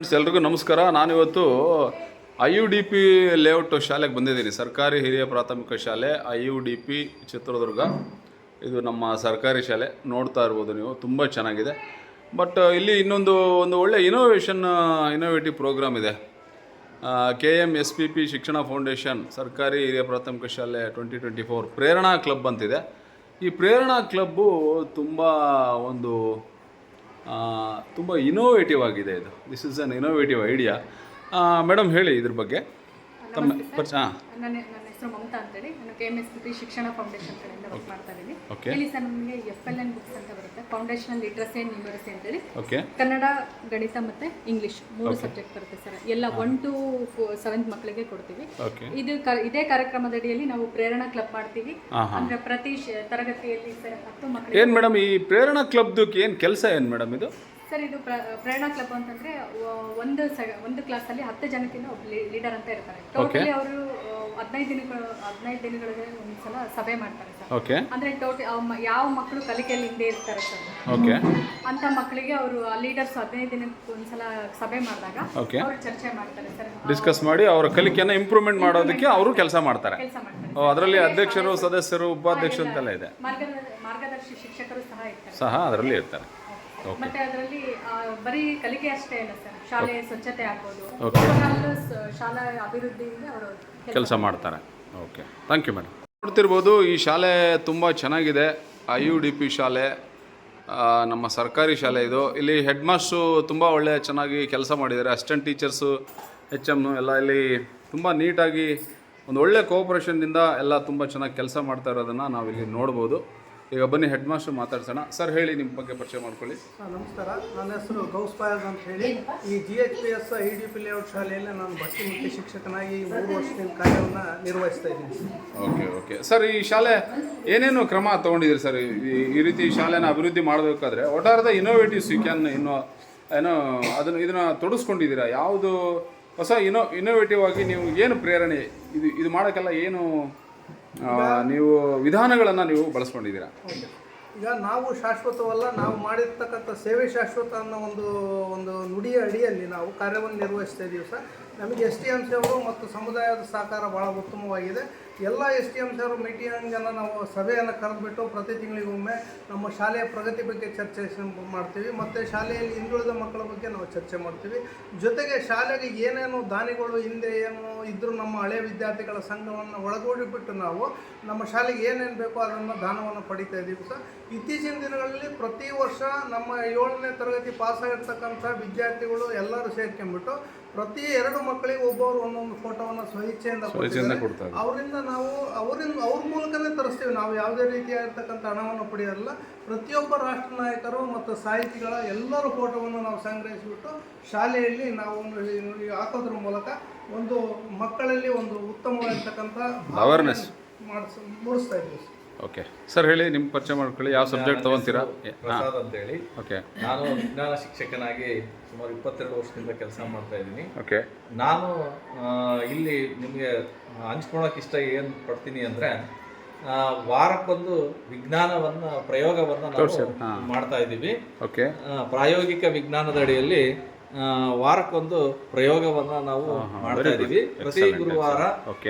ಎಲ್ರಿಗೂ ನಮಸ್ಕಾರ. ನಾನಿವತ್ತು I U D P layout ಶಾಲೆಗೆ ಬಂದಿದ್ದೀನಿ. ಸರ್ಕಾರಿ ಹಿರಿಯ ಪ್ರಾಥಮಿಕ ಶಾಲೆ I U D P Chitradurga. ಇದು ನಮ್ಮ ಸರ್ಕಾರಿ ಶಾಲೆ. ನೋಡ್ತಾ ಇರ್ಬೋದು ನೀವು. ತುಂಬ ಚೆನ್ನಾಗಿದೆ. ಬಟ್ ಇಲ್ಲಿ ಇನ್ನೊಂದು, ಒಂದು ಒಳ್ಳೆ ಇನೋವೇಷನ್ ಇನೋವೇಟಿವ್ ಪ್ರೋಗ್ರಾಮ್ ಇದೆ. K M S P P ಶಿಕ್ಷಣ ಫೌಂಡೇಶನ್ ಸರ್ಕಾರಿ ಹಿರಿಯ ಪ್ರಾಥಮಿಕ ಶಾಲೆ twenty twenty four Prerana club ಅಂತಿದೆ. ಈ ಪ್ರೇರಣಾ ಕ್ಲಬ್ಬು ತುಂಬ ಒಂದು ತುಂಬ ಇನೋವೇಟಿವ್ ಆಗಿದೆ ಇದು. This is an innovative idea madam ಹೇಳಿ ಇದ್ರ ಬಗ್ಗೆ. ತಮ್ಮ ಪರಿಚಯ ಹಾಂ ಹೆಸರು ಮಮತಾ ಅಂತೇಳಿ ನಾನು ಕೆ ಎಂ ಎಸ್ ಪಿ ಶಿಕ್ಷಣ ಫೌಂಡೇಶನ್ ಕಡೆಯಿಂದ ವರ್ಕ್ ಮಾಡ್ತಾ ಇದ್ದೀನಿ ಇಲ್ಲಿ ಸರ್ ನಮಗೆ ಎಫ್ ಎಲ್ ಎನ್ ಬುಕ್ಸ್ ಅಂತ ಬರುತ್ತೆ. ಫೌಂಡೇಶನಲ್ ಲಿಟ್ರಸಿ ಆ್ಯಂಡ್ ನ್ಯೂಮರಸಿ ಅಂತೇಳಿ. ಕನ್ನಡ ಗಣಿತ ಮತ್ತೆ ಇಂಗ್ಲಿಷ್ ಮೂರು ಸಬ್ಜೆಕ್ಟ್ ಬರುತ್ತೆ ಸರ್. ಎಲ್ಲ ಒನ್ ಟು ಸೆವೆಂತ್ ಮಕ್ಕಳಿಗೆ ಕೊಡ್ತೀವಿ. ಇದು ಇದೇ ಕಾರ್ಯಕ್ರಮದಡಿಯಲ್ಲಿ ನಾವು ಪ್ರೇರಣಾ ಕ್ಲಬ್ ಮಾಡ್ತೀವಿ. ಅಂದ್ರೆ ಪ್ರತಿ ತರಗತಿಯಲ್ಲಿ ಸರ್ ಹತ್ತು ಮಕ್ಕಳು ಏನ್ ಮೇಡಮ್ ಈ ಪ್ರೇರಣಾ ಕ್ಲಬ್ದು ಏನು ಕೆಲಸ ಏನು ಮೇಡಮ್ ಇದು? ಸರ್ ಇದು ಪ್ರೇರಣಾ ಕ್ಲಬ್ ಅಂತಂದ್ರೆ ಒಂದು ಒಂದು ಕ್ಲಾಸ್ ಒಂದು ಕ್ಲಾಸಲ್ಲಿ ಹತ್ತು ಜನಕ್ಕಿಂತ ಒಬ್ಬ ಲೀಡರ್ ಅಂತ ಇರ್ತಾರೆ. ಟೋಟಲಿ ಅವರು ಹದಿನೈದು ದಿನಗಳು ಹದಿನೈದು ದಿನಗಳಿಗೆ ಒಂದ್ಸಲ ಸಭೆ ಮಾಡ್ತಾರೆ ಸರ್. ಓಕೆ ಅಂದ್ರೆ ಟೋಟಲ್ ಯಾವ ಮಕ್ಕಳು ಕಲಿಕೆಯಲ್ಲಿ ಹಿಂದೆ ಇರ್ತಾರೆ ಸರ್. ಓಕೆ ಅಂತ ಮಕ್ಕಳಿಗೆ ಅವರು ಲೀಡರ್ಸ್ ಹದಿನೈದು ದಿನಕ್ಕೆ ಒಂದ್ಸಲ ಸಭೆ ಮಾಡಿದಾಗ ಓಕೆ ಅವರು ಚರ್ಚೆ ಮಾಡ್ತಾರೆ ಸರ್. ಡಿಸ್ಕಸ್ ಮಾಡಿ ಅವರ ಕಲಿಕೆಯನ್ನು ಇಂಪ್ರೂವ್ಮೆಂಟ್ ಮಾಡೋದಕ್ಕೆ ಅವರು ಕೆಲಸ ಮಾಡ್ತಾರೆ. ಕೆಲಸ ಮಾಡ್ತಾರೆ. ಅದರಲ್ಲಿ ಅಧ್ಯಕ್ಷರು ಸದಸ್ಯರು ಉಪಾಧ್ಯಕ್ಷರು ಅಂತೆಲ್ಲ ಇದೆ. ಮಾರ್ಗದ ಮಾರ್ಗದರ್ಶಿ ಶಿಕ್ಷಕರು ಸಹ ಇರ್ತಾರೆ. ಸಹ ಅದರಲ್ಲಿ ಇರ್ತಾರೆ. ಮತ್ತೆ ಅದರಲ್ಲಿ ಬರೀ ಕಲಿಕೆ ಅಷ್ಟೇ ಇಲ್ಲ ಸರ್. ಶಾಲೆ ಸ್ವಚ್ಛತೆ ಹಾಕೋದು ಶಾಲಾ ಅಭಿವೃದ್ಧಿಯಿಂದ ಅವರು ಕೆಲಸ ಮಾಡ್ತಾರೆ. ಓಕೆ ಥ್ಯಾಂಕ್ ಯು ಮೇಡಮ್ ನೋಡ್ತಿರ್ಬೋದು ಈ ಶಾಲೆ ತುಂಬ ಚೆನ್ನಾಗಿದೆ. ಐ ಯು ಡಿ ಪಿ ಶಾಲೆ ನಮ್ಮ ಸರ್ಕಾರಿ ಶಾಲೆ ಇದು. ಇಲ್ಲಿ ಹೆಡ್ ಮಾಸ್ಟ್ರು ತುಂಬ ಒಳ್ಳೆ ಚೆನ್ನಾಗಿ ಕೆಲಸ ಮಾಡಿದ್ದಾರೆ. ಅಸಿಸ್ಟೆಂಟ್ ಟೀಚರ್ಸು ಎಚ್ ಎಂ ಎಲ್ಲ ಇಲ್ಲಿ ತುಂಬ ನೀಟಾಗಿ ಒಂದು ಒಳ್ಳೆ ಕೋಪರೇಷನ್ನಿಂದ ಎಲ್ಲ ತುಂಬ ಚೆನ್ನಾಗಿ ಕೆಲಸ ಮಾಡ್ತಾ ಇರೋದನ್ನು ನಾವಿಲ್ಲಿ ನೋಡ್ಬೋದು. ಈಗ ಬನ್ನಿ ಹೆಡ್ ಮಾಸ್ಟರ್ ಮಾತಾಡ್ಸೋಣ. ಸರ್ ಹೇಳಿ ನಿಮ್ಮ ಬಗ್ಗೆ ಪರಿಚಯ ಮಾಡ್ಕೊಳ್ಳಿ. ನಮಸ್ಕಾರ. ನನ್ನ ಹೆಸರು ಗೌಸ್ ಪಾಯಸ್ ಅಂತ ಹೇಳಿ. ಈ G H P S E D P layout ಶಾಲೆಯಲ್ಲಿ ನಾನು ಬಸ್ಸಿ ಮುಖ್ಯ ಶಿಕ್ಷಕನಾಗಿ ಮೂರು ವರ್ಷದಿಂದ ಕಾರ್ಯವನ್ನು ನಿರ್ವಹಿಸ್ತಾ ಇದ್ದೀನಿ. Okay okay. ಸರ್ ಈ ಶಾಲೆ ಏನೇನು ಕ್ರಮ ತೊಗೊಂಡಿದ್ದೀರಿ ಸರ್ ಈ ಈ ರೀತಿ ಶಾಲೆನ ಅಭಿವೃದ್ಧಿ ಮಾಡಬೇಕಾದ್ರೆ what are the innovatives you can ಇನ್ನೋ ಏನೋ ಅದನ್ನು ಇದನ್ನು ತೊಡಸ್ಕೊಂಡಿದ್ದೀರಾ? ಯಾವುದು ಹೊಸ ಇನೋ ಇನೋವೇಟಿವ್ ಆಗಿ ನೀವು ಏನು ಪ್ರೇರಣೆ ಇದು ಇದು ಮಾಡೋಕ್ಕೆಲ್ಲ ಏನು ನೀವು ವಿಧಾನಗಳನ್ನು ನೀವು ಬಳಸ್ಕೊಂಡಿದ್ದೀರಾ? ಈಗ ನಾವು ಶಾಶ್ವತವಲ್ಲ, ನಾವು ಮಾಡಿರ್ತಕ್ಕಂಥ ಸೇವೆ ಶಾಶ್ವತ ಅನ್ನೋ ಒಂದು ಒಂದು ನುಡಿಯ ಅಡಿಯಲ್ಲಿ ನಾವು ಕಾರ್ಯವನ್ನು ನಿರ್ವಹಿಸ್ತಾ ಇದ್ದೀವಿ ಸರ್. ನಮಗೆ ಎಸ್ ಟಿ ಎಂ ಸಿ ಅವರು ಮತ್ತು ಸಮುದಾಯದ ಸಹಕಾರ ಭಾಳ ಉತ್ತಮವಾಗಿದೆ. ಎಲ್ಲ ಎಸ್ ಟಿ ಎಂ ಸರ್ ಮೀಟಿಂಗನ್ನು ನಾವು ಸಭೆಯನ್ನು ಕರೆದುಬಿಟ್ಟು ಪ್ರತಿ ತಿಂಗಳಿಗೊಮ್ಮೆ ನಮ್ಮ ಶಾಲೆಯ ಪ್ರಗತಿ ಬಗ್ಗೆ ಚರ್ಚೆ ಮಾಡ್ತೀವಿ, ಮತ್ತು ಶಾಲೆಯಲ್ಲಿ ಹಿಂದುಳಿದ ಮಕ್ಕಳ ಬಗ್ಗೆ ನಾವು ಚರ್ಚೆ ಮಾಡ್ತೀವಿ. ಜೊತೆಗೆ ಶಾಲೆಗೆ ಏನೇನು ದಾನಿಗಳು ಹಿಂದೆ ಏನು ಇದ್ದರೂ ನಮ್ಮ ಹಳೆಯ ವಿದ್ಯಾರ್ಥಿಗಳ ಸಂಘವನ್ನು ಒಳಗೂಡಿಬಿಟ್ಟು ನಾವು ನಮ್ಮ ಶಾಲೆಗೆ ಏನೇನು ಬೇಕೋ ಅದನ್ನು ದಾನವನ್ನು ಪಡಿತಾ ಇದ್ದೀವಿ ಸರ್. ಇತ್ತೀಚಿನ ದಿನಗಳಲ್ಲಿ ಪ್ರತಿ ವರ್ಷ ನಮ್ಮ ಏಳನೇ ತರಗತಿ ಪಾಸಾಗಿರ್ತಕ್ಕಂಥ ವಿದ್ಯಾರ್ಥಿಗಳು ಎಲ್ಲರೂ ಸೇರ್ಕೊಂಡ್ಬಿಟ್ಟು ಪ್ರತಿ ಎರಡು ಮಕ್ಕಳಿಗೆ ಒಬ್ಬರು ಒಂದೊಂದು ಫೋಟೋವನ್ನು ಸ್ವಇಚ್ಛೆಯಿಂದ ಸ್ವಇಚ್ಛೆಯಿಂದ ಕೊಟ್ಟಿದ್ದಾರೆ. ಅವರಿಂದ ನಾವು ಅವರಿಂದ ಅವ್ರ ಮೂಲಕನೇ ತರಿಸ್ತೀವಿ. ನಾವು ಯಾವುದೇ ರೀತಿಯಾಗಿರ್ತಕ್ಕಂಥ ಹಣವನ್ನು ಪಡೆಯೋಲ್ಲ. ಪ್ರತಿಯೊಬ್ಬ ರಾಷ್ಟ್ರ ನಾಯಕರು ಮತ್ತು ಸಾಹಿತಿಗಳ ಎಲ್ಲರ ಫೋಟೋವನ್ನು ನಾವು ಸಂಗ್ರಹಿಸಿಬಿಟ್ಟು ಶಾಲೆಯಲ್ಲಿ ನಾವು ಒಂದು ಹಾಕೋದ್ರ ಮೂಲಕ ಒಂದು ಮಕ್ಕಳಲ್ಲಿ ಒಂದು ಉತ್ತಮವಾಗಿರ್ತಕ್ಕಂಥ ಅವೇರ್ನೆಸ್ ಮಾಡಿಸ್ ಮೂಡಿಸ್ತಾ ಇದ್ದೀವಿ. ಓಕೆ ಸರ್ ಹೇಳಿ ನಿಮ್ಮ ಪರಿಚಯ ಮಾಡ್ಕೊಳ್ಳಿ. ಯಾವ ಸಬ್ಜೆಕ್ಟ್ ತಗೊಂತೀರಾ? ಪ್ರಸಾದ್ ಅಂತ ಹೇಳಿ ಓಕೆ ನಾನು ವಿಜ್ಞಾನ ಶಿಕ್ಷಕನಾಗಿ ಸುಮಾರು ಇಪ್ಪತ್ತೆರಡು ವರ್ಷದಿಂದ ಕೆಲಸ ಮಾಡ್ತಾ ಇದ್ದೀನಿ. ಓಕೆ ನಾನು ಆ, ಇಲ್ಲಿ ನಿಮಗೆ ಹಂಚ್ಕೊಳಕ್ಕೆ ಇಷ್ಟ ಏನು ಪಡ್ತೀನಿ ಅಂದರೆ ವಾರಕ್ಕೊಂದು ವಿಜ್ಞಾನವನ್ನ ಪ್ರಯೋಗವನ್ನ ನಾವು ಮಾಡ್ತಾ ಇದ್ದೀವಿ. ಓಕೆ ಆ, ಪ್ರಾಯೋಗಿಕ ವಿಜ್ಞಾನದ ಅಡಿಯಲ್ಲಿ ವಾರಕ್ಕೊಂದು ಪ್ರಯೋಗವನ್ನ ನಾವು ಮಾಡ್ತಾ ಇದ್ದೀವಿ. ಪ್ರತಿ ಗುರುವಾರ.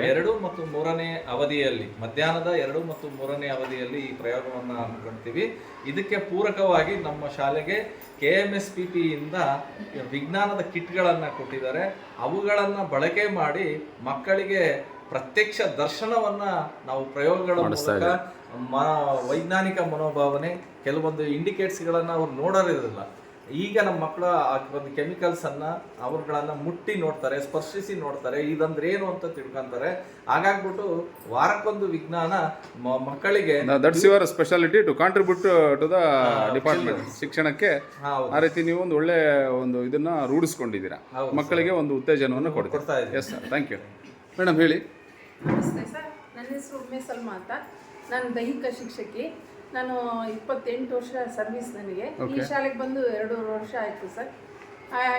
ಎರಡು ಮತ್ತು ಮೂರನೇ ಅವಧಿಯಲ್ಲಿ ಮಧ್ಯಾಹ್ನದ ಎರಡು ಮತ್ತು ಮೂರನೇ ಅವಧಿಯಲ್ಲಿ ಈ ಪ್ರಯೋಗವನ್ನ ಹಮ್ಮಿಕೊಳ್ತೀವಿ ಇದಕ್ಕೆ ಪೂರಕವಾಗಿ ನಮ್ಮ ಶಾಲೆಗೆ ಕೆ ಎಂ ಎಸ್ ಪಿ ಪಿಯಿಂದ ವಿಜ್ಞಾನದ ಕಿಟ್ಗಳನ್ನು ಕೊಟ್ಟಿದ್ದಾರೆ. ಅವುಗಳನ್ನು ಬಳಕೆ ಮಾಡಿ ಮಕ್ಕಳಿಗೆ ಪ್ರತ್ಯಕ್ಷ ದರ್ಶನವನ್ನ ನಾವು ಪ್ರಯೋಗಗಳ ಮೂಲಕ ಮ ವೈಜ್ಞಾನಿಕ ಮನೋಭಾವನೆ ಕೆಲವೊಂದು ಇಂಡಿಕೇಟ್ಸ್ಗಳನ್ನು ಅವ್ರು ನೋಡೋರಿರಲಿಲ್ಲ. ಈಗ ನಮ್ಮ ಮಕ್ಕಳು ಆ ಒಂದು ಕೆಮಿಕಲ್ಸ್ ಅನ್ನ ಅವ್ರುಗಳನ್ನ ಮುಟ್ಟಿ ನೋಡ್ತಾರೆ ಸ್ಪರ್ಶಿಸಿ ನೋಡ್ತಾರೆ ಇದಂದ್ರೆ ಏನು ಅಂತ ತಿಳ್ಕೊಂತಾರೆ. ಹಾಗಾಗ್ಬಿಟ್ಟು ವಾರಕ್ಕೊಂದು ವಿಜ್ಞಾನ ಮಕ್ಕಳಿಗೆ that's your speciality to contribute to the department ಶಿಕ್ಷಣಕ್ಕೆ ಆ ರೀತಿ ನೀವು ಒಂದು ಒಳ್ಳೆ ಒಂದು ಇದನ್ನ ರೂಢಿಸ್ಕೊಂಡಿದ್ದೀರಾ? ಮಕ್ಕಳಿಗೆ ಒಂದು ಉತ್ತೇಜನವನ್ನು ಕೊಡ್ತಾ yes sir thank you madam ಹೇಳಿ. ನಮಸ್ತೆ ಸರ್. ನನ್ನ ಹೆಸರು ಉಮೇಶ್ ಸಲ್ಮಾ ಅಂತ. ನಾನು ದೈಹಿಕ ಶಿಕ್ಷಕಿ. ನಾನು ಇಪ್ಪತ್ತೆಂಟು ವರ್ಷ ಸರ್ವಿಸ್ ನನಗೆ. ಈ ಶಾಲೆಗೆ ಬಂದು ಎರಡೂವರೆ ವರ್ಷ ಆಯಿತು ಸರ್.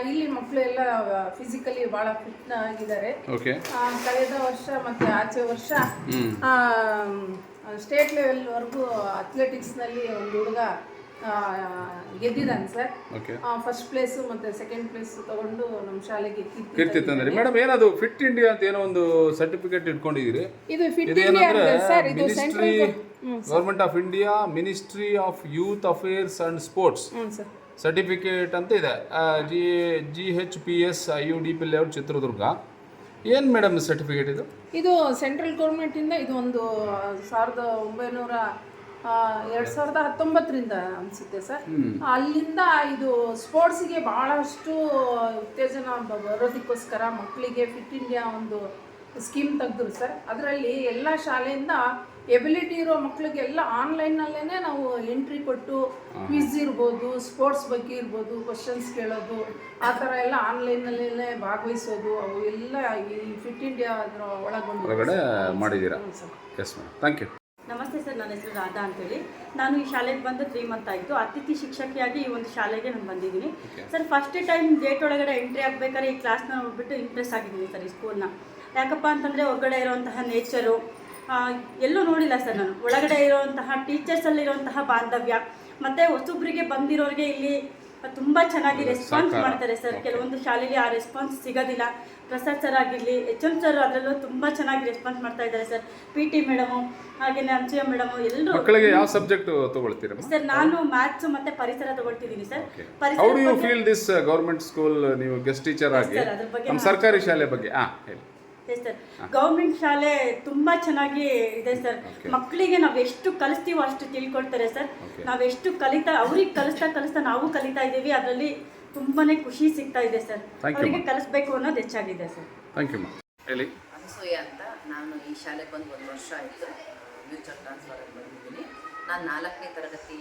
ಇಲ್ಲಿ ಮಕ್ಕಳು ಎಲ್ಲ ಫಿಸಿಕಲಿ ಭಾಳ ಫಿಟ್ ಆಗಿದ್ದಾರೆ. ಕಳೆದ ವರ್ಷ ಮತ್ತು ಆಚೆ ವರ್ಷ ಸ್ಟೇಟ್ ಲೆವೆಲ್ವರೆಗೂ ಅಥ್ಲೆಟಿಕ್ಸ್ನಲ್ಲಿ ಒಂದು ಹುಡುಗ ಗೆದ್ದಿದ್ದಾನೆ ಸರ್. ಫಸ್ಟ್ ಪ್ಲೇಸ್ ಮತ್ತೆ ಸೆಕೆಂಡ್ ಪ್ಲೇಸ್ ತಗೊಂಡು ನಮ್ಮ ಶಾಲೆಗೆ ಕೀರ್ತಿ ಮೇಡಮ್ ಏನದು ಫಿಟ್ ಇಂಡಿಯಾ ಅಂತ ಏನೋ ಒಂದು ಸರ್ಟಿಫಿಕೇಟ್ ಇಟ್ಕೊಂಡಿದ್ದೀರಿ? ಇದು ಫಿಟ್ ಇಂಡಿಯಾ ಸರ್ ಇದು central government of India ministry of youth affairs and sports certificate ಅಂತ ಇದೆ. G G H P S I U D P layout Chitradurga. ಏನು ಮೇಡಮ್ ಸರ್ಟಿಫಿಕೇಟ್ ಇದು? ಇದು ಸೆಂಟ್ರಲ್ ಗೌರ್ಮೆಂಟಿಂದ ಇದು ಒಂದು ಸಾವಿರದ ಒಂಬೈನೂರ ಎರಡು ಸಾವಿರದ ಹತ್ತೊಂಬತ್ತರಿಂದ ಅನಿಸುತ್ತೆ ಸರ್. ಅಲ್ಲಿಂದ ಇದು ಸ್ಪೋರ್ಟ್ಸಿಗೆ ಭಾಳಷ್ಟು ಉತ್ತೇಜನ ಬರೋದಕ್ಕೋಸ್ಕರ ಮಕ್ಕಳಿಗೆ ಫಿಟ್ ಇಂಡಿಯಾ ಒಂದು ಸ್ಕೀಮ್ ತೆಗೆದ್ರು ಸರ್. ಅದರಲ್ಲಿ ಎಲ್ಲ ಶಾಲೆಯಿಂದ ಎಬಿಲಿಟಿ ಇರೋ ಮಕ್ಕಳಿಗೆಲ್ಲ ಆನ್ಲೈನಲ್ಲೇ ನಾವು ಎಂಟ್ರಿ ಕೊಟ್ಟು ಕ್ವಿಜ್ ಇರ್ಬೋದು ಸ್ಪೋರ್ಟ್ಸ್ ಬಗ್ಗೆ ಇರ್ಬೋದು ಕ್ವಶನ್ಸ್ ಕೇಳೋದು ಆ ಥರ ಎಲ್ಲ ಆನ್ಲೈನಲ್ಲೇ ಭಾಗವಹಿಸೋದು ಅವು ಎಲ್ಲ ಈ ಫಿಟ್ ಇಂಡಿಯಾ ಅದರ ಒಳಗೊಂಡು ಮಾಡಿದ್ದೀರಾ? ಸರ್. ಎಸ್ ಥ್ಯಾಂಕ್ ಯು ನಮಸ್ತೆ ಸರ್ ನನ್ನ ಹೆಸರು ರಾಧಾ ಅಂತೇಳಿ. ನಾನು ಈ ಶಾಲೆಗೆ ಬಂದು ತ್ರೀ ಮಂತ್ ಆಯಿತು. ಅತಿಥಿ ಶಿಕ್ಷಕಿಯಾಗಿ ಈ ಒಂದು ಶಾಲೆಗೆ ನಾನು ಬಂದಿದ್ದೀನಿ. ಸರ್ ಫಸ್ಟ್ ಟೈಮ್ ಗೇಟ್ ಒಳಗಡೆ ಎಂಟ್ರಿ ಆಗಬೇಕಾದ್ರೆ ಈ ಕ್ಲಾಸ್ನ ನೋಡ್ಬಿಟ್ಟು ಇಂಪ್ರೆಸ್ ಆಗಿದ್ದೀನಿ ಸರ್ ಈ ಸ್ಕೂಲ್ನ ಯಾಕಪ್ಪ ಅಂತಂದರೆ ಹೊರಗಡೆ ಇರುವಂತಹ ನೇಚರು ಎಲ್ಲೂ ನೋಡಿಲ್ಲ ಸರ್ ನಾನು. ಒಳಗಡೆ ಇರುವಂತಹ ಟೀಚರ್ಸಲ್ಲಿರುವಂತಹ ಬಾಂಧವ್ಯ ಮತ್ತು ಹೊಸೊಬ್ಬರಿಗೆ ಬಂದಿರೋರಿಗೆ ಇಲ್ಲಿ ತುಂಬ ಚೆನ್ನಾಗಿ ರೆಸ್ಪಾನ್ಸ್ ಮಾಡ್ತಾರೆ ಸರ್. ಕೆಲವೊಂದು ಶಾಲೆಯಲ್ಲಿ ಆ ರೆಸ್ಪಾನ್ಸ್ ಸಿಗೋದಿಲ್ಲ. ಪ್ರಸಾದ್ ಸರ್ ಆಗಿರಲಿ ಎಚ್ ಎಂ ಸರ್ ಅದರಲ್ಲೂ ತುಂಬ ಚೆನ್ನಾಗಿ ರೆಸ್ಪಾನ್ಸ್ ಮಾಡ್ತಾ ಇದ್ದಾರೆ ಸರ್. ಪಿ ಟಿ ಮೇಡಮು ಹಾಗೆಯೇ ಅಂಚುಯ ಮೇಡಮು ಎಲ್ಲರೂ ಮಕ್ಕಳಿಗೆ ಯಾವ ಸಬ್ಜೆಕ್ಟ್ ತಗೊಳ್ತೀರಾ ಸರ್ ನಾನು ಮ್ಯಾಥ್ಸ್ ಮತ್ತೆ ಪರಿಸರ ತಗೊಳ್ತಿದ್ದೀನಿ ಸರ್. ಹೌ ಡು ಯು ಪರಿಸರ ಫೀಲ್ ದಿಸ್ ಗೌರ್ಮೆಂಟ್ ಸ್ಕೂಲ್ ನೀವು ಗೆಸ್ಟ್ ಟೀಚರ್ ಆಗಿ? ಸರ್, ಅದ್ರ ಬಗ್ಗೆ ನಮ್ಮ ಸರ್ಕಾರಿ ಶಾಲೆ ಬಗ್ಗೆ. ಹಾಂ ಹೇಳಿ. ಸರ್ ಗೌರ್ಮೆಂಟ್ ಶಾಲೆ ತುಂಬಾ ಚೆನ್ನಾಗಿ ಇದೆ ಸರ್ ಮಕ್ಕಳಿಗೆ ನಾವು ಎಷ್ಟು ಕಲಿಸ್ತೀವೋ ಅಷ್ಟು ತಿಳ್ಕೊಡ್ತಾರೆ ಸರ್ ನಾವೆಷ್ಟು ಕಲಿತಾ ಅವ್ರಿಗೆ ಕಲಿಸ್ತಾ ಕಲಿಸ್ತಾ ನಾವು ಕಲಿತಾ ಇದ್ದೀವಿ ಅದರಲ್ಲಿ ತುಂಬಾನೇ ಖುಷಿ ಸಿಗ್ತಾ ಇದೆ ಸರ್ ಅವರಿಗೆ ಕಲಿಸ್ಬೇಕು ಅನ್ನೋದು ಹೆಚ್ಚಾಗಿದೆ ಸರ್ ಥ್ಯಾಂಕ್ ಯು ಮ್ಯಾಮ್ ಹೇಳಿ ಅನಸೂಯ ಅಂತ ನಾನು ಈ ಶಾಲೆಗೆ ಬಂದು ಒಂದು ವರ್ಷ ಆಯಿತು. ಫ್ಯೂಚರ್ ಟ್ರಾನ್ಸ್ಫರಾಗಿ ಬಂದಿದ್ದೀನಿ. ನಾನು ನಾಲ್ಕನೇ ತರಗತಿ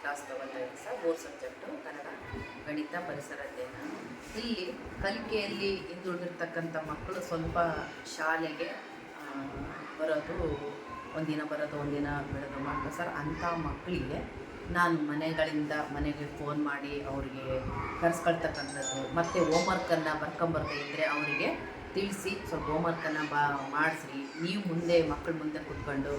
ಕ್ಲಾಸ್ ತಗೊಳ್ತಾ ಇದ್ದೀನಿ ಸರ್ ಮೂರು ಸಬ್ಜೆಕ್ಟು ಕನ್ನಡ ಗಣಿತ ಪರಿಸರ ಅಧ್ಯಯನ. ಇಲ್ಲಿ ಕಲಿಕೆಯಲ್ಲಿ ಹಿಂದುಳಿದಿರ್ತಕ್ಕಂಥ ಮಕ್ಕಳು ಸ್ವಲ್ಪ ಶಾಲೆಗೆ ಬರೋದು ಒಂದಿನ ಬರೋದು ಒಂದಿನ ಬಿಡೋದು ಮಾಡ್ತಾರೆ ಸರ್ ಅಂಥ ಮಕ್ಕಳಿಗೆ ನಾನು ಮನೆಗಳಿಂದ ಮನೆಗೆ ಫೋನ್ ಮಾಡಿ ಅವರಿಗೆ ಕರೆಸ್ಕೊಳ್ತಕ್ಕಂಥದ್ದು ಮತ್ತು ಹೋಮ್ವರ್ಕನ್ನು ಬರ್ಕೊಂಬರ್ದೇ ಇದ್ದರೆ ಅವರಿಗೆ ತಿಳಿಸಿ ಸ್ವಲ್ಪ ಹೋಮ್ವರ್ಕನ್ನು ಬಾ ಮಾಡಿಸ್ರಿ ನೀವು ಮುಂದೆ ಮಕ್ಕಳು ಮುಂದೆ ಕೂತ್ಕೊಂಡು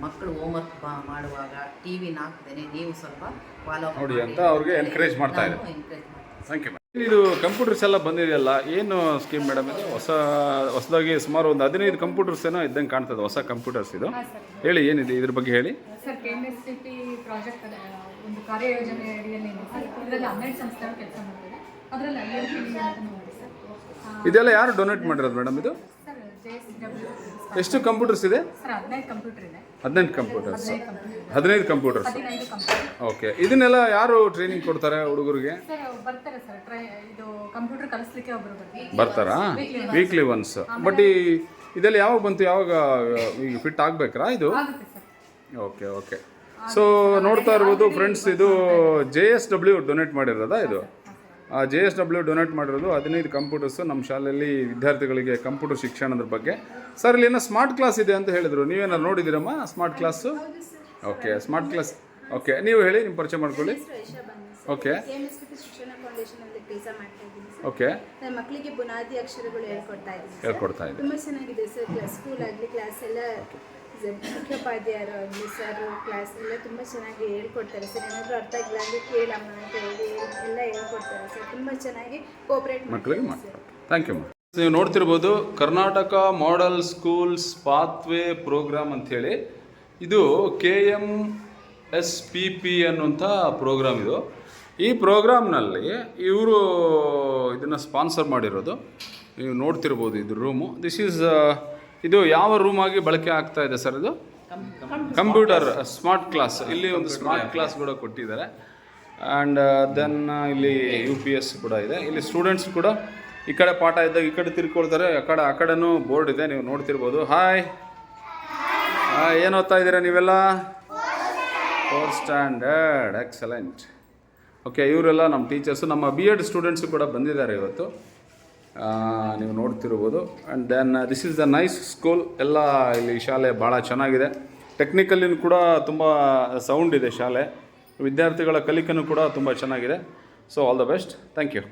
ಮಕ್ಕಳು ಹೋಮ್ವರ್ಕ್ ಮಾಡುವಾಗ ಟಿ ವಿನ ಹಾಕ್ದೇನೆ ನೀವು ಸ್ವಲ್ಪ ಫಾಲೋ ಮಾಡಿ. ಅಂತ ಅವ್ರಿಗೆ ಎನ್ಕರೇಜ್ ಮಾಡ್ತಾ ಥ್ಯಾಂಕ್ ಯು ಇದು ಕಂಪ್ಯೂಟರ್ಸ್ ಎಲ್ಲ ಬಂದಿದೆಯಲ್ಲ ಏನು ಸ್ಕೀಮ್ ಮೇಡಮ್ ಇದು? ಹೊಸ ಹೊಸದಾಗಿ ಸುಮಾರು ಒಂದು ಹದಿನೈದು ಕಂಪ್ಯೂಟರ್ಸ್ ಏನೋ ಇದ್ದಂಗೆ ಕಾಣ್ತದೆ ಹೊಸ ಕಂಪ್ಯೂಟರ್ಸ್ ಇದು. ಹೇಳಿ ಏನಿದೆ ಇದ್ರ ಬಗ್ಗೆ ಹೇಳಿ. Sir K M S C P project ಒಂದು ಕಾರ್ಯಯೋಜನೆ ಅಡಿಯಲ್ಲಿ ಇದರಲ್ಲಿ ಹನ್ನೆರಡು ಸಂಸ್ಥೆಗಳು ಕೆಲಸ ಮಾಡ್ತಿದೆ. ಅದರಲ್ಲಿ ಐ ಎಲ್ ಪಿ ನೋಡಿ ಸರ್. ಆ, ಇದೆಲ್ಲ ಯಾರು ಡೊನೇಟ್ ಮಾಡಿರೋದು ಮೇಡಮ್ ಇದು? ಎಷ್ಟು ಕಂಪ್ಯೂಟರ್ಸ್ ಇದೆ? ಹದಿನೆಂಟು ಕಂಪ್ಯೂಟರ್ಸ್ ಹದಿನೈದು ಕಂಪ್ಯೂಟರ್ಸ್ ಓಕೆ ಇದನ್ನೆಲ್ಲ ಯಾರು ಟ್ರೈನಿಂಗ್ ಕೊಡ್ತಾರೆ ಹುಡುಗರಿಗೆ ಸರ್ ಬರ್ತಾರೆ ಸರ್ ಟ್ರೈ ಇದು ಕಂಪ್ಯೂಟರ್ ಕಲಿಸ್ಲಿಕ್ಕೆ ಒಬ್ಬರು ಬರ್ತಾರೆ. ವೀಕ್ಲಿ ಒನ್ಸ್ ಬಟ್ ಈ ಇದೆಲ್ಲ ಯಾವಾಗ ಬಂತು? ಯಾವಾಗ ಈಗ ಫಿಟ್ ಆಗ್ಬೇಕ್ರಾ ಇದು? ಆಗುತ್ತೆ ಸರ್. Okay okay. ಸೊ ನೋಡ್ತಾ ಇರ್ಬೋದು ಫ್ರೆಂಡ್ಸ್ ಇದು ಜೆ ಎಸ್ ಡಬ್ಲ್ಯೂ ಡೊನೇಟ್ ಮಾಡಿರೋದಾ ಇದು? ಜೆ ಎಸ್ ಡಬ್ಲ್ಯೂ ಡೊನೇಟ್ ಮಾಡಿರೋದು ಹದಿನೈದು ಕಂಪ್ಯೂಟರ್ಸು ನಮ್ಮ ಶಾಲೆಯಲ್ಲಿ ವಿದ್ಯಾರ್ಥಿಗಳಿಗೆ ಕಂಪ್ಯೂಟರ್ ಶಿಕ್ಷಣದ ಬಗ್ಗೆ. ಸರ್ ಇಲ್ಲಿ ಏನೋ ಸ್ಮಾರ್ಟ್ ಕ್ಲಾಸ್ ಇದೆ ಅಂತ ಹೇಳಿದರು. ನೀವೇನಾದ್ರು ನೋಡಿದ್ದೀರಮ್ಮ smart class okay smart class okay ನೀವು ಹೇಳಿ ನಿಮ್ಮ ಪರಿಚಯ ಮಾಡ್ಕೊಳ್ಳಿ. ಓಕೆ ಓಕೆ ನನ್ನ ಮಕ್ಕಳಿಗೆ ಬುನಾದಿ ಅಕ್ಷರಗಳು ಹೇಳ್ಕೊಡ್ತಾ ಇದ್ದೀನಿ ಹೇಳ್ಕೊಡ್ತಾ ಇದ್ದೀನಿ. ತುಂಬಾ ಚೆನ್ನಾಗಿದೆ ಸರ್ ಕ್ಲಾಸ್ ಸ್ಕೂಲ್ ಆಗಲಿ ಕ್ಲಾಸ್ ಎಲ್ಲ ಮುಖ್ಯೋಪಾಧ್ಯಾಯರು ಆಗಲಿ ಸರ್ ಕ್ಲಾಸ್ ಎಲ್ಲ ತುಂಬ ಚೆನ್ನಾಗಿ ಹೇಳ್ಕೊಡ್ತಾರೆ ಸರ್. ಏನಾದರೂ ಅರ್ಥ ಆಗಿಲ್ಲ ಅಂದರೆ ಕೇಳಮ್ಮ ಅಂತ ಹೇಳಿ ಎಲ್ಲ ಹೇಳ್ಕೊಡ್ತಾರೆ ಸರ್. ತುಂಬ ಚೆನ್ನಾಗಿ ಕೋಆಪ್ರೇಟ್ ಮಕ್ಕಳಿಗೆ ಮಾಡ್ತಾರೆ. ಥ್ಯಾಂಕ್ ಯು ನೀವು ನೋಡ್ತಿರ್ಬೋದು Karnataka model schools pathway program ಅಂಥೇಳಿ ಇದು K M S P P ಅನ್ನುವಂಥ ಪ್ರೋಗ್ರಾಮ್ ಇದು. ಈ ಪ್ರೋಗ್ರಾಮ್ನಲ್ಲಿ ಇವರು ಇದನ್ನು ಸ್ಪಾನ್ಸರ್ ಮಾಡಿರೋದು. ನೀವು ನೋಡ್ತಿರ್ಬೋದು ಇದು ರೂಮು. ದಿಸ್ ಈಸ್ ಇದು ಯಾವ ರೂಮ್ ಆಗಿ ಬಳಕೆ ಆಗ್ತಾ ಇದೆ ಸರ್ ಇದು? ಕಂಪ್ಯೂಟರ್. Smart class. ಇಲ್ಲಿ ಒಂದು ಸ್ಮಾರ್ಟ್ ಕ್ಲಾಸ್ ಕೂಡ ಕೊಟ್ಟಿದ್ದಾರೆ. ಆ್ಯಂಡ್ ದೆನ್ ಇಲ್ಲಿ ಯು ಪಿ ಎಸ್ ಕೂಡ ಇದೆ. ಇಲ್ಲಿ ಸ್ಟೂಡೆಂಟ್ಸ್ ಕೂಡ ಈ ಕಡೆ ಪಾಠ ಇದ್ದಾಗ ಈ ಕಡೆ ತಿರ್ಕೊಳ್ತಾರೆ. ಆ ಕಡೆ ಆ ಕಡೆನೂ ಬೋರ್ಡ್ ಇದೆ. ನೀವು ನೋಡ್ತಿರ್ಬೋದು. ಹಾಯ್ ಏನು ಓದ್ತಾ ಇದ್ದೀರಾ ನೀವೆಲ್ಲ? ಫೋರ್ ಸ್ಟ್ಯಾಂಡರ್ಡ್ ಎಕ್ಸಲೆಂಟ್ ಓಕೆ ಇವರೆಲ್ಲ ನಮ್ಮ ಟೀಚರ್ಸು ನಮ್ಮ ಬಿ ಎಡ್ ಸ್ಟೂಡೆಂಟ್ಸು ಕೂಡ ಬಂದಿದ್ದಾರೆ ಇವತ್ತು. ನೀವು ನೋಡ್ತಿರ್ಬೋದು. And then this is the nice school ಎಲ್ಲ ಇಲ್ಲಿ ಶಾಲೆ ಭಾಳ ಚೆನ್ನಾಗಿದೆ. ಟೆಕ್ನಿಕಲ್ಲಿನೂ ಕೂಡ ತುಂಬ ಸೌಂಡ್ ಇದೆ ಶಾಲೆ. ವಿದ್ಯಾರ್ಥಿಗಳ ಕಲಿಕೆನೂ ಕೂಡ ತುಂಬ ಚೆನ್ನಾಗಿದೆ. So all the best thank you